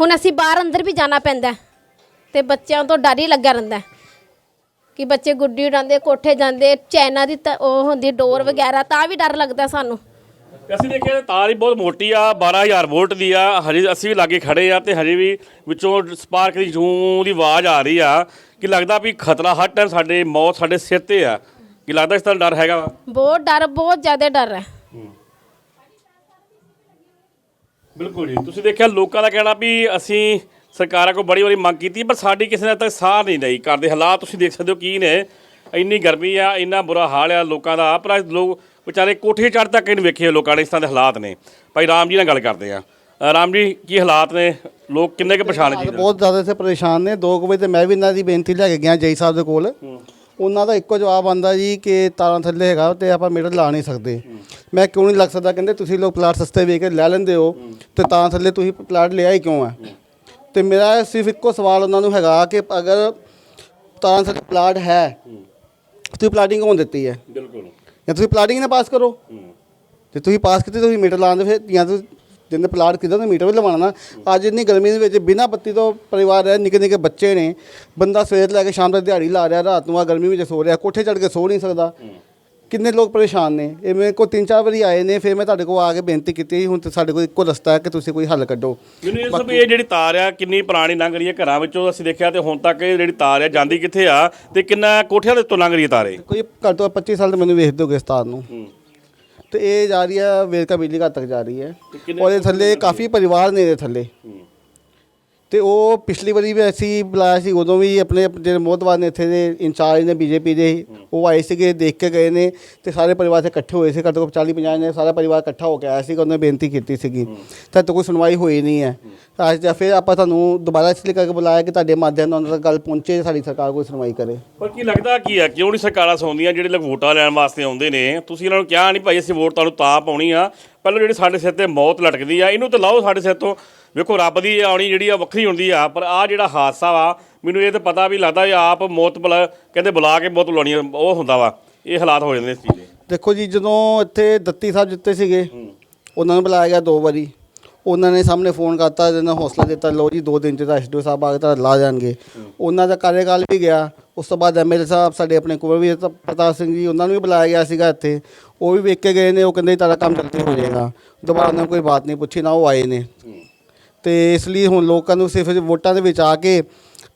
Speaker 5: ਹੁਣ ਅਸੀਂ ਬਾਹਰ ਅੰਦਰ ਵੀ ਜਾਣਾ ਪੈਂਦਾ ਹੈ, ਤੇ ਬੱਚਿਆਂ ਤੋਂ ਡਰ ਹੀ ਲੱਗਾ ਰਹਿੰਦਾ ਕਿ ਬੱਚੇ ਗੁੱਡੀ ਉਡਾਉਂਦੇ ਕੋਠੇ ਜਾਂਦੇ ਚੈਨਾ ਦੀ ਤਾਂ ਉਹ ਹੁੰਦੀ ਡੋਰ ਵਗੈਰਾ ਤਾਂ ਵੀ ਡਰ ਲੱਗਦਾ ਸਾਨੂੰ।
Speaker 1: ਅਸੀਂ ਦੇਖਿਆ ਤਾਰ ਹੀ ਬਹੁਤ ਮੋਟੀ ਆ 12000 ਵੋਲਟ ਦੀ ਆ ਹਜੇ ਅਸੀਂ ਵੀ ਲਾਗੇ ਖੜੇ ਆ ਤੇ ਹਜੇ ਵੀ ਵਿੱਚੋਂ ਸਪਾਰਕ ਦੀ ਜੂੰ ਦੀ ਆਵਾਜ਼ ਆ ਰਹੀ ਆ ਕਿ ਲੱਗਦਾ ਵੀ ਖਤਰਾ ਹਰ ਟਾਈਮ ਸਾਡੇ ਮੌਤ ਸਾਡੇ ਸਿਰ ਤੇ ਆ। ਕਿ ਲੱਗਦਾ ਇਸ ਤਰ੍ਹਾਂ ਡਰ ਹੈਗਾ ਵਾ?
Speaker 5: ਬਹੁਤ ਡਰ ਬਹੁਤ ਜ਼ਿਆਦਾ ਡਰ ਹੈ।
Speaker 1: ਬਿਲਕੁਲ ਜੀ। ਤੁਸੀਂ ਦੇਖਿਆ ਲੋਕਾਂ ਦਾ ਕਹਿਣਾ ਵੀ ਅਸੀਂ ਸਰਕਾਰਾਂ ਕੋਲ ਬੜੀ ਵਾਰੀ ਮੰਗ ਕੀਤੀ ਪਰ ਸਾਡੀ ਕਿਸੇ ਨੇ ਤੱਕ ਸਾਹ ਨਹੀਂ ਲਈ। ਕਰਦੇ ਹਾਲਾਤ ਤੁਸੀਂ ਦੇਖ ਸਕਦੇ ਹੋ ਕੀ ਨੇ। ਇੰਨੀ ਗਰਮੀ ਆ ਇੰਨਾ ਬੁਰਾ ਹਾਲ ਆ ਲੋਕਾਂ ਦਾ। ਪਰ ਅੱਜ ਲੋਕ ਵਿਚਾਰੇ ਕੋਠੇ ਚੜ੍ਹ ਤੱਕ ਇਹਨੂੰ ਵੇਖੇ ਲੋਕਾਂ ਨੇ ਇਸ ਤਰ੍ਹਾਂ ਦੇ ਹਾਲਾਤ ਨੇ। ਭਾਈ ਰਾਮ ਜੀ ਨਾਲ ਗੱਲ ਕਰਦੇ ਆ ਰਾਮ ਜੀ ਕੀ ਹਾਲਾਤ ਨੇ? ਲੋਕ ਕਿੰਨੇ ਕੁ ਪਛਾਣ ਜੀ
Speaker 4: ਬਹੁਤ ਜ਼ਿਆਦਾ ਇੱਥੇ ਪਰੇਸ਼ਾਨ ਨੇ। 2 ਵਜੇ ਤੇ ਮੈਂ ਵੀ ਇਹਨਾਂ ਦੀ ਬੇਨਤੀ ਲੈ ਕੇ ਗਿਆ ਜੈ ਸਾਹਿਬ ਦੇ ਕੋਲ। ਉਹਨਾਂ ਦਾ ਇੱਕੋ ਜਵਾਬ ਆਂਦਾ ਜੀ ਕਿ ਤਾਰਾਂ ਥੱਲੇ ਹੈਗਾ ਤੇ ਆਪਾਂ ਮੀਟਰ ਲਾ ਨਹੀਂ ਸਕਦੇ। ਮੈਂ ਕਿਉਂ ਨਹੀਂ ਲੱਗ ਸਕਦਾ? ਕਹਿੰਦੇ ਤੁਸੀਂ ਲੋਕ ਪਲਾਟ ਸਸਤੇ ਵੇਚ ਕੇ ਲੈ ਲੈਂਦੇ ਹੋ ਤੇ ਤਾਰਾਂ ਥੱਲੇ ਤੁਸੀਂ ਪਲਾਟ ਲਿਆ ਹੀ ਕਿਉਂ ਹੈ? ਤੇ ਮੇਰਾ ਸਿਰਫ ਇੱਕੋ ਸਵਾਲ ਉਹਨਾਂ ਨੂੰ ਹੈਗਾ ਕਿ ਅਗਰ ਤਾਰਾਂ ਥੱਲੇ ਪਲਾਟ ਹੈ ਤੁਸੀਂ ਪਲਾਟਿੰਗ ਕੌਣ ਦਿੱਤੀ ਹੈ?
Speaker 1: ਬਿਲਕੁਲ।
Speaker 4: ਜਾਂ ਤੁਸੀਂ ਪਲਾਟਿੰਗ ਨਾ ਪਾਸ ਕਰੋ। ਤੇ ਤੁਸੀਂ ਪਾਸ ਕੀਤੇ ਤੁਸੀਂ ਮੀਟਰ ਲਾਉਂਦੇ ਫਿਰ ਜਾਂ ਤੁਸੀਂ ਜਿੰਨੇ ਪਲਾਟ ਕਿਦਾਂ ਮੀਟਰ ਵੀ ਲਵਾਉਣਾ ਨਾ ਅੱਜ ਇੰਨੀ ਗਰਮੀ ਦੇ ਵਿੱਚ ਬਿਨਾਂ ਬੱਤੀ ਤੋਂ ਪਰਿਵਾਰ ਰਹਿ ਨਿੱਕੇ ਨਿੱਕੇ ਬੱਚੇ ਨੇ ਬੰਦਾ ਸਵੇਰ ਲੈ ਕੇ ਸ਼ਾਮ ਤੱਕ ਦਿਹਾੜੀ ਲਾ ਰਿਹਾ ਰਾਤ ਨੂੰ ਆ ਗਰਮੀ ਵਿੱਚ ਸੋ ਰਿਹਾ ਕੋਠੇ ਚੜ੍ਹ ਕੇ ਸੋ ਨਹੀਂ ਸਕਦਾ। ਕਿੰਨੇ ਲੋਕ ਪਰੇਸ਼ਾਨ ਨੇ ਇਹ ਮੇਰੇ ਕੋਲ ਤਿੰਨ ਚਾਰ ਵਾਰੀ ਆਏ ਨੇ ਫਿਰ ਮੈਂ ਤੁਹਾਡੇ ਕੋਲ ਆ ਕੇ ਬੇਨਤੀ ਕੀਤੀ ਹੁਣ ਤੇ ਸਾਡੇ ਕੋਲ ਇੱਕੋ ਰਸਤਾ ਹੈ ਕਿ ਤੁਸੀਂ ਕੋਈ ਹੱਲ ਕੱਢੋ।
Speaker 1: ਇਹ ਸਭ ਇਹ ਜਿਹੜੀ ਤਾਰ ਆ ਕਿੰਨੀ ਪੁਰਾਣੀ ਲੰਘ ਰਹੀ ਹੈ ਘਰਾਂ ਵਿੱਚੋਂ ਅਸੀਂ ਦੇਖਿਆ ਤੇ ਹੁਣ ਤੱਕ ਇਹ ਜਿਹੜੀ ਤਾਰ ਆ ਜਾਂਦੀ ਕਿੱਥੇ ਆ ਤੇ ਕਿੰਨਾ ਕੋਠਿਆਂ ਦੇ ਉੱਤੋਂ ਲੰਘ ਰਹੀ ਹੈ ਤਾਰੇ?
Speaker 4: ਕੋਈ ਘੱਟ ਤੋਂ ਘੱਟ 25 ਸਾਲ ਤੋਂ ਮੈਨੂੰ ਵੇਖਦੇ ਹੋਗੇ ਸਤਾਰ ਨੂੰ। ਤੇ ਇਹ ਜਾ ਰਹੀ ਹੈ ਵੇਰਕਾ ਬਿਜਲੀ ਘਰ ਤੱਕ ਜਾ ਰਹੀ ਹੈ ਔਰ ਇਹ ਥੱਲੇ ਕਾਫੀ ਪਰਿਵਾਰ ਨੇ ਇਹਦੇ ਥੱਲੇ। ਤੇ ਉਹ ਪਿਛਲੀ ਵਾਰੀ ਵੀ ਅਸੀਂ ਬੁਲਾਇਆ ਸੀ ਉਦੋਂ ਵੀ ਆਪਣੇ ਜਿਹੜੇ ਮੋਹਤਵਾਰ ਨੇ ਇੱਥੇ ਦੇ ਇੰਚਾਰਜ ਨੇ ਬੀਜੇਪੀ ਦੇ ਉਹ ਆਏ ਸੀਗੇ ਦੇਖ ਕੇ ਗਏ ਨੇ ਤੇ ਸਾਰੇ ਪਰਿਵਾਰ ਇੱਥੇ ਇਕੱਠੇ ਹੋਏ ਸੀ ਘੱਟੋ ਘੱਟ 40 50 ਨੇ ਸਾਰਾ ਪਰਿਵਾਰ ਇਕੱਠਾ ਹੋ ਕੇ ਆਇਆ ਸੀ ਉਹਨੇ ਬੇਨਤੀ ਕੀਤੀ ਸੀਗੀ। ਤਾਂ ਤੋਂ ਕੋਈ ਸੁਣਵਾਈ ਹੋਈ ਨਹੀਂ ਹੈ। ਤਾਂ ਅੱਜ ਦਾ ਫਿਰ ਆਪਾਂ ਤੁਹਾਨੂੰ ਦੁਬਾਰਾ ਇਸ ਲਈ ਕਰਕੇ ਬੁਲਾਇਆ ਕਿ ਤੁਹਾਡੇ ਮਾਧਿਅਮ ਨਾਲ ਉਹਨਾਂ ਤੱਕ ਗੱਲ ਪਹੁੰਚੇ ਸਾਡੀ ਸਰਕਾਰ ਕੋਈ ਸੁਣਵਾਈ ਕਰੇ।
Speaker 1: ਪਰ ਕੀ ਲੱਗਦਾ ਕੀ ਆ ਕਿਉਂ ਨਹੀਂ ਸਰਕਾਰਾਂ ਸੌਂਦੀਆਂ ਜਿਹੜੇ ਲੋਕ ਵੋਟਾਂ ਲੈਣ ਵਾਸਤੇ ਆਉਂਦੇ ਨੇ? ਤੁਸੀਂ ਇਹਨਾਂ ਨੂੰ ਕਿਹਾ ਨਹੀਂ ਭਾਈ ਅਸੀਂ ਵੋਟ ਤੁਹਾਨੂੰ ਤਾਂ ਪਾਉਣੀ ਆ। ਪਹਿਲਾਂ ਜਿਹੜੀ ਸਾਡੇ ਸਿਰ ਤੇ ਮੌਤ ਲਟਕਦੀ ਆ ਇਹਨੂੰ ਤਾਂ ਲਾਓ ਸਾਡੇ ਸਿਰ ਤੋਂ। ਵੇਖੋ ਰੱਬ ਦੀ ਆਉਣੀ ਜਿਹੜੀ ਆ ਵੱਖਰੀ ਹੁੰਦੀ ਆ ਪਰ ਆ ਜਿਹੜਾ ਹਾਦਸਾ ਵਾ ਮੈਨੂੰ ਇਹ ਤਾਂ ਪਤਾ ਵੀ ਲੱਗਦਾ ਵੀ ਆਪ ਮੌਤ ਬੁਲਾ ਕਹਿੰਦੇ ਬੁਲਾ ਕੇ ਮੌਤ ਬੁਲਾਉਣੀ ਆ, ਉਹ ਹੁੰਦਾ ਵਾ। ਇਹ ਹਾਲਾਤ ਹੋ ਜਾਂਦੇ ਨੇ ਇਸ ਚੀਜ਼ ਦੇ।
Speaker 4: ਦੇਖੋ ਜੀ ਜਦੋਂ ਇੱਥੇ ਦੱਤੀ ਸਾਹਿਬ ਜਿੱਤੇ ਸੀਗੇ ਉਹਨਾਂ ਨੂੰ ਬੁਲਾਇਆ ਗਿਆ ਦੋ ਵਾਰੀ। ਉਹਨਾਂ ਨੇ ਸਾਹਮਣੇ ਫੋਨ ਕਰਤਾ ਇਹਨਾਂ ਹੌਸਲਾ ਦਿੱਤਾ ਲੋ ਜੀ ਦੋ ਦਿਨ ਚ ਤਾਂ ਐਸਡੀਓ ਸਾਹਿਬ ਆ ਕੇ ਤਾਂ ਲਾ ਜਾਣਗੇ। ਉਹਨਾਂ ਦਾ ਕਾਰਜਕਾਲ ਵੀ ਗਿਆ ਉਸ ਤੋਂ ਬਾਅਦ ਐਮਐਲਏ ਸਾਹਿਬ ਸਾਡੇ ਆਪਣੇ ਕੋਲ ਵੀ ਤਾਂ ਪ੍ਰਤਾਪ ਸਿੰਘ ਜੀ ਉਹਨਾਂ ਨੂੰ ਵੀ ਬੁਲਾਇਆ ਗਿਆ ਸੀਗਾ ਇੱਥੇ। ਉਹ ਵੀ ਵੇਖ ਕੇ ਗਏ ਨੇ ਉਹ ਕਹਿੰਦੇ ਤੁਹਾਡਾ ਕੰਮ ਜਲਦੀ ਹੋ ਜਾਏਗਾ। ਦੁਬਾਰਾ ਉਹਨਾਂ ਨੇ ਕੋਈ ਬਾਤ ਨਹੀਂ ਪੁੱਛੀ ਨਾ ਉਹ ਆਏ ਨੇ। ਤੇ ਇਸ ਲਈ ਹੁਣ ਲੋਕਾਂ ਨੂੰ ਸਿਰਫ ਵੋਟਾਂ ਦੇ ਵਿੱਚ ਆ ਕੇ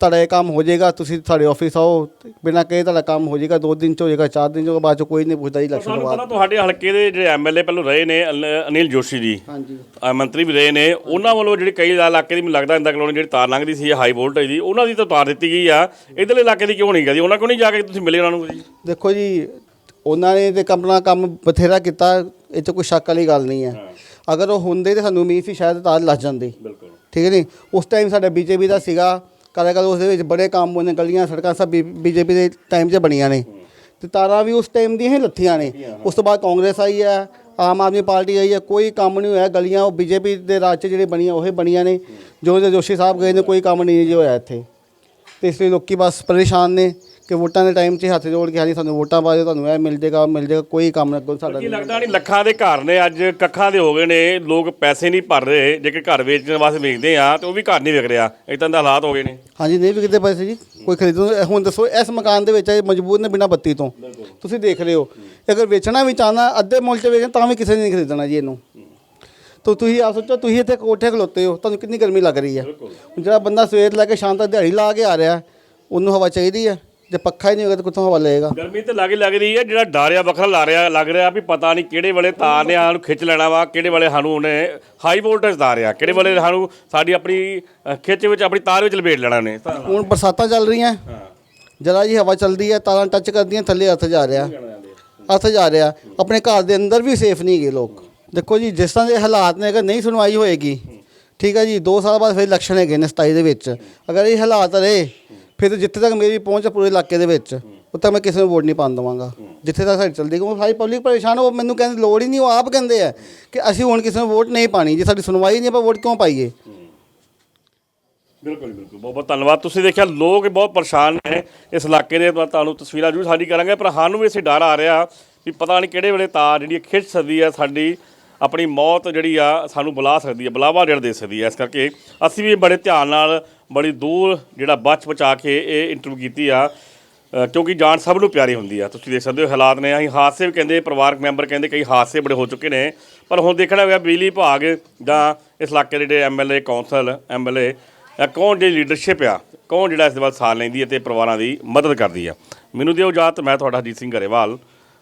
Speaker 4: ਤੁਹਾਡਾ ਇਹ ਕੰਮ ਹੋ ਜਾਏਗਾ ਤੁਸੀਂ ਸਾਡੇ ਆਫਿਸ ਆਓ ਬਿਨਾਂ ਕਹੇ ਤੁਹਾਡਾ ਕੰਮ ਹੋ ਜਾਏਗਾ ਦੋ ਦਿਨ ਚ ਹੋ ਜਾਏਗਾ ਚਾਰ ਦਿਨ ਚ ਹੋ ਜਾਏਗਾ ਬਾਅਦ ਚ ਕੋਈ ਨਹੀਂ ਪੁੱਛਦਾ ਜੀ ਇਲੈਕਸ਼ਨ ਤੋਂ ਬਾਅਦ।
Speaker 1: ਤੁਹਾਡੇ ਹਲਕੇ ਦੇ ਜਿਹੜੇ ਐਮਐਲਏ ਪਹਿਲਾਂ ਰਹੇ ਨੇ ਅਨਿਲ ਜੋਸ਼ੀ ਜੀ।
Speaker 4: ਹਾਂਜੀ।
Speaker 1: ਮੰਤਰੀ ਵੀ ਰਹੇ ਨੇ ਉਹਨਾਂ ਵੱਲੋਂ ਜਿਹੜੀ ਕਈ ਇਲਾਕੇ ਦੀ ਮੈਨੂੰ ਲੱਗਦਾ ਇੰਦਾ ਕਲੋਨੀ ਜਿਹੜੀ ਤਾਰ ਲੰਘਦੀ ਸੀ ਹਾਈ ਵੋਲਟੇਜ ਦੀ ਉਹਨਾਂ ਦੀ ਤਾਂ ਤਾਰ ਦਿੱਤੀ ਗਈ ਆ। ਇਧਰਲੇ ਇਲਾਕੇ ਦੀ ਕਿਉਂ ਨਹੀਂ ਗਈ? ਉਹਨਾਂ ਕੋਲ ਨਹੀਂ ਜਾ ਕੇ ਤੁਸੀਂ ਮਿਲੇ ਉਹਨਾਂ ਨੂੰ ਜੀ?
Speaker 4: ਦੇਖੋ ਜੀ ਉਹਨਾਂ ਨੇ ਤੇ ਆਪਣਾ ਕੰਮ ਬਥੇਰਾ ਕੀਤਾ ਇਹ 'ਚ ਕੋਈ ਸ਼ੱਕ ਵਾਲੀ ਗੱਲ ਨਹੀਂ ਹੈ। ਅਗਰ ਉਹ ਹੁੰਦੇ ਤੇ ਸਾਨੂੰ ਉਮੀਦ ਸੀ ਸ਼ਾਇਦ ਤਾਰ ਲੱਜ ਜਾਂਦੀ।
Speaker 1: ਬਿਲਕੁਲ।
Speaker 4: ਠੀਕ ਹੈ ਨਹੀਂ ਉਸ ਟਾਈਮ ਸਾਡਾ ਬੀਜੇਪੀ ਦਾ ਸੀਗਾ। ਕਾਰਜਕਾਲ ਉਸ ਦੇ ਵਿੱਚ ਬੜੇ ਕੰਮ ਨੇ ਗਲੀਆਂ ਸੜਕਾਂ ਸਭ ਬੀਜੇਪੀ ਦੇ ਟਾਈਮ 'ਚ ਬਣੀਆਂ ਨੇ। ਤੇ ਤਾਰਾਂ ਵੀ ਉਸ ਟਾਈਮ ਦੀਆਂ ਹੀ ਲੱਥੀਆਂ ਨੇ। ਉਸ ਤੋਂ ਬਾਅਦ ਕਾਂਗਰਸ ਆਈ ਹੈ ਆਮ ਆਦਮੀ ਪਾਰਟੀ ਆਈ ਹੈ ਕੋਈ ਕੰਮ ਨਹੀਂ ਹੋਇਆ। ਗਲੀਆਂ ਉਹ ਬੀਜੇਪੀ ਦੇ ਰਾਜ 'ਚ ਜਿਹੜੇ ਬਣੀਆਂ ਉਹ ਬਣੀਆਂ ਨੇ। ਜੋ ਜੋ ਜੋਸ਼ੀ ਸਾਹਿਬ ਗਏ ਨੇ ਕੋਈ ਕੰਮ ਨਹੀਂ ਜੀ ਹੋਇਆ ਇੱਥੇ। ਤੇ ਇਸ ਲਈ ਲੋਕੀ ਬਸ ਪਰੇਸ਼ਾਨ ਨੇ। ਕਿ ਵੋਟਾਂ ਦੇ ਟਾਈਮ 'ਚ ਹੱਥ ਜੋੜ ਕੇ ਹਾਂਜੀ ਸਾਨੂੰ ਵੋਟਾਂ ਪਾ ਦਿਓ ਤੁਹਾਨੂੰ ਇਹ ਮਿਲ ਜਾਏਗਾ ਮਿਲ ਜਾਏਗਾ ਕੋਈ ਕੰਮ ਨਾ ਕੋਈ ਸਾਡਾ
Speaker 1: ਕੀ ਲੱਗਦਾ ਨਹੀਂ ਲੱਖਾਂ ਦੇ ਘਰ ਨੇ ਅੱਜ ਕੱਖਾਂ ਦੇ ਹੋ ਗਏ ਨੇ ਲੋਕ ਪੈਸੇ ਨਹੀਂ ਭਰ ਰਹੇ ਜੇਕਰ ਘਰ ਵੇਚਣ ਵਾਸਤੇ ਵੇਚਦੇ ਆ ਤੇ ਉਹ ਵੀ ਘਰ ਨਹੀਂ ਵਿਕ ਰਿਹਾ ਇਦਾਂ ਦੇ ਹਾਲਾਤ ਹੋ ਗਏ ਨੇ।
Speaker 4: ਹਾਂਜੀ ਨਹੀਂ ਵਿਕਦੇ ਪੈਸੇ ਜੀ ਕੋਈ ਖਰੀਦੋ ਹੁਣ ਦੱਸੋ ਇਸ ਮਕਾਨ ਦੇ ਵਿੱਚ ਇਹ ਮਜਬੂਰ ਨੇ ਬਿਨਾਂ ਬੱਤੀ ਤੋਂ? ਤੁਸੀਂ ਦੇਖ ਰਹੇ ਹੋ ਅਗਰ ਵੇਚਣਾ ਵੀ ਚਾਹਨਾ ਅੱਧੇ ਮੁੱਲ 'ਚ ਵੇਚਣਾ ਤਾਂ ਵੀ ਕਿਸੇ ਨੇ ਨਹੀਂ ਖਰੀਦਣਾ ਜੀ ਇਹਨੂੰ। ਤਾਂ ਤੁਸੀਂ ਆਪ ਸੋਚੋ ਤੁਸੀਂ ਇੱਥੇ ਕੋਠੇ ਖਲੋਤੇ ਹੋ ਤੁਹਾਨੂੰ ਕਿੰਨੀ ਗਰਮੀ ਲੱਗ ਰਹੀ ਹੈ। ਹੁਣ ਜਿਹੜਾ ਬੰਦਾ ਸਵੇਰ ਲੈ ਕੇ ਸ਼ਾਮ ਤੱਕ ਦਿਹਾੜੀ ਲਾ ਕੇ ਆ ਰਿਹਾ ਉਹਨੂੰ ਹਵਾ ਚਾਹੀਦੀ ਹੈ। ਜੇ ਪੱਖਾ ਹੀ ਨਹੀਂ ਹੋਗਾ ਤਾਂ ਕਿੱਥੋਂ ਹਵਾ ਲਏਗਾ?
Speaker 1: ਗਰਮੀ ਤੇ ਲੱਗ ਲੱਗ ਰਹੀ ਹੈ ਜਿਹੜਾ ਡਰ ਆ ਵੱਖਰਾ ਲਾ ਰਿਹਾ ਲੱਗ ਰਿਹਾ ਵੀ ਪਤਾ ਨਹੀਂ ਕਿਹੜੇ ਵੇਲੇ ਤਾਰ ਨੇ ਸਾਨੂੰ ਖਿੱਚ ਲੈਣਾ ਵਾ ਕਿਹੜੇ ਵੇਲੇ ਸਾਨੂੰ ਉਹਨੇ ਹਾਈ ਵੋਲਟੇਜ ਤਾਰ ਆ ਕਿਹੜੇ ਵੇਲੇ ਸਾਨੂੰ ਸਾਡੀ ਆਪਣੀ ਅ, ਖਿੱਚ ਵਿੱਚ ਆਪਣੀ ਤਾਰ ਵਿੱਚ ਲਪੇਟ ਲੈਣਾ ਨੇ।
Speaker 4: ਹੁਣ ਬਰਸਾਤਾਂ ਚੱਲ ਰਹੀਆਂ। ਜਰਾ ਜੀ ਹਵਾ ਚੱਲਦੀ ਹੈ ਤਾਰਾਂ ਟੱਚ ਕਰਦੀਆਂ ਥੱਲੇ ਹੱਥ ਜਾ ਰਿਹਾ। ਹੱਥ ਜਾ ਰਿਹਾ। ਆਪਣੇ ਘਰ ਦੇ ਅੰਦਰ ਵੀ ਸੇਫ ਨਹੀਂ ਹੈਗੇ ਲੋਕ। ਦੇਖੋ ਜੀ ਜਿਸ ਤਰ੍ਹਾਂ ਦੇ ਹਾਲਾਤ ਨੇ ਅਗਰ ਨਹੀਂ ਸੁਣਵਾਈ ਹੋਏਗੀ ਠੀਕ ਹੈ ਜੀ 2 ਸਾਲ ਬਾਅਦ ਫਿਰ ਇਲੈਕਸ਼ਨ ਹੈਗੇ ਨੇ 27 ਦੇ ਵਿੱਚ। ਅਗਰ ਇਹ ਹਾਲਾਤ ਰਹੇ ਫਿਰ ਤਾਂ ਜਿੱਥੇ ਤੱਕ ਮੇਰੀ ਪਹੁੰਚ ਹੈ ਪੂਰੇ ਇਲਾਕੇ ਦੇ ਵਿੱਚ ਉੱਥੇ ਤੱਕ ਮੈਂ ਕਿਸੇ ਨੂੰ ਵੋਟ ਨਹੀਂ ਪਾਉਣ ਦੇਵਾਂਗਾ। ਜਿੱਥੇ ਤੱਕ ਸਾਡੀ ਚੱਲਦੀ ਕਿਉਂਕਿ ਸਾਰੀ ਪਬਲਿਕ ਪਰੇਸ਼ਾਨ ਉਹ ਮੈਨੂੰ ਕਹਿੰਦੇ ਲੋੜ ਹੀ ਨਹੀਂ ਉਹ ਆਪ ਕਹਿੰਦੇ ਆ ਕਿ ਅਸੀਂ ਹੁਣ ਕਿਸੇ ਨੂੰ ਵੋਟ ਨਹੀਂ ਪਾਣੀ ਜੇ ਸਾਡੀ ਸੁਣਵਾਈ ਨਹੀਂ ਆਪਾਂ ਵੋਟ ਕਿਉਂ ਪਾਈਏ?
Speaker 1: ਬਿਲਕੁਲ ਬਿਲਕੁਲ। ਬਹੁਤ ਬਹੁਤ ਧੰਨਵਾਦ। ਤੁਸੀਂ ਦੇਖਿਆ ਲੋਕ ਬਹੁਤ ਪਰੇਸ਼ਾਨ ਨੇ ਇਸ ਇਲਾਕੇ ਦੇ ਤੁਹਾਨੂੰ ਤਸਵੀਰਾਂ ਜ਼ਰੂਰ ਸਾਂਝੀ ਕਰਾਂਗੇ ਪਰ ਸਾਨੂੰ ਵੀ ਇਸੇ ਡਰ ਆ ਰਿਹਾ ਵੀ ਪਤਾ ਨਹੀਂ ਕਿਹੜੇ ਵੇਲੇ ਤਾਰ ਜਿਹੜੀ ਖਿੱਚ ਸਕਦੀ ਹੈ ਸਾਡੀ। ਆਪਣੀ ਮੌਤ ਜਿਹੜੀ ਆ ਸਾਨੂੰ ਬੁਲਾ ਸਕਦੀ ਹੈ ਬੁਲਾਵਾ ਜਿਹੜਾ ਦੇ ਸਕਦੀ ਹੈ ਇਸ ਕਰਕੇ ਅਸੀਂ ਵੀ ਬੜੇ ਧਿਆਨ ਨਾਲ ਬੜੀ ਦੂਰ ਜਿਹੜਾ ਬਚ ਬਚਾ ਕੇ ਇਹ ਇੰਟਰਵਿਊ ਕੀਤੀ ਆ ਅ, ਕਿਉਂਕਿ ਜਾਨ ਸਭ ਨੂੰ ਪਿਆਰੀ ਹੁੰਦੀ ਆ। ਤੁਸੀਂ ਦੇਖ ਸਕਦੇ ਹੋ ਹਾਲਾਤ ਨੇ ਅਸੀਂ ਹਾਦਸੇ ਵੀ ਕਹਿੰਦੇ ਪਰਿਵਾਰਕ ਮੈਂਬਰ ਕਹਿੰਦੇ ਕਈ ਹਾਦਸੇ ਬੜੇ ਹੋ ਚੁੱਕੇ ਨੇ ਪਰ ਹੁਣ ਦੇਖਣਾ ਹੋਇਆ ਬਿਜਲੀ ਵਿਭਾਗ ਜਾਂ ਇਸ ਇਲਾਕੇ ਦੇ ਜਿਹੜੇ ਐਮਐਲਏ ਕੌਂਸਲ ਐਮਐਲਏ ਕੌਣ ਜਿਹੜੀ ਲੀਡਰਸ਼ਿਪ ਆ ਕੌਣ ਜਿਹੜਾ ਇਸ ਦੇ ਵੱਲ ਸਾਥ ਲੈਂਦੀ ਹੈ ਤੇ ਪਰਿਵਾਰਾਂ ਦੀ ਮਦਦ ਕਰਦੀ ਆ। ਮੈਨੂੰ ਦਿਓ ਇਜਾਜ਼ਤ ਮੈਂ ਤੁਹਾਡਾ ਹਰਜੀਤ ਸਿੰਘ ਗਰੇਵਾਲ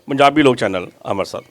Speaker 1: ਪੰਜਾਬੀ ਲੋਕ ਚੈਨਲ ਅੰਮ੍ਰਿਤਸਰ।